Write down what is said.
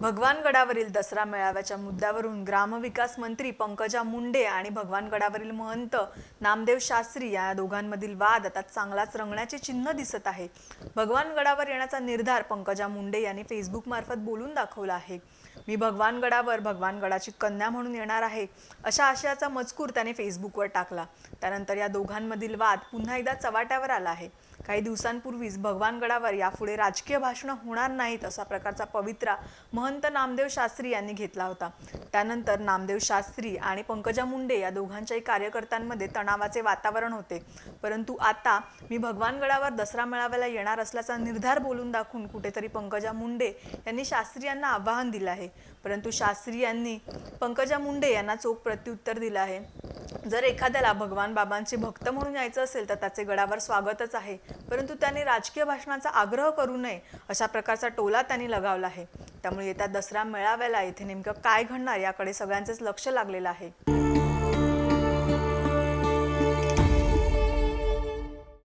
भगवानगडावरील दसरा मेळाव्याच्या मुद्द्यावरून ग्रामविकास मंत्री पंकजा मुंडे आणि भगवानगडावरील महंत नामदेव शास्त्री या दोघांमधील वाद आता चांगलाच रंगण्याचे चिन्ह दिसत आहे. भगवानगडावर येण्याचा निर्धार पंकजा मुंडे यांनी फेसबुकमार्फत बोलून दाखवला आहे. मी भगवानगडावर भगवानगडाची कन्या म्हणून येणार आहे अशा आशयाचा मजकूर त्याने फेसबुकवर टाकला. त्यानंतर या दोघांमधील वाद पुन्हा एकदा चव्हाट्यावर आला आहे. काही दिवसांपूर्वीच भगवानगडावर यापुढे राजकीय भाषणं होणार नाहीत असा प्रकारचा पवित्रा महंत नामदेव शास्त्री यांनी घेतला होता. त्यानंतर नामदेव शास्त्री आणि पंकजा मुंडे या दोघांच्याही कार्यकर्त्यांमध्ये तणावाचे वातावरण होते. परंतु आता मी भगवानगडावर दसरा मेळाव्याला येणार असल्याचा निर्धार बोलून दाखवून कुठेतरी पंकजा मुंडे यांनी शास्त्री यांना आव्हान दिलं आहे. परंतु शास्त्री यांनी पंकजा मुंडे यांना चोख प्रत्युत्तर दिलं आहे. जर एखाद्याला भगवान बाबांचे भक्त म्हणून यायचं असेल तर त्याचे गडावर स्वागतच आहे. परंतु त्याने राजकीय भाषणाचा आग्रह करू नये अशा प्रकारचा टोला त्यांनी लगावला आहे. त्यामुळे येत्या दसरा मेळाव्याला येथे नेमकं काय घडणार याकडे सगळ्यांचेच लक्ष लागलेलं आहे.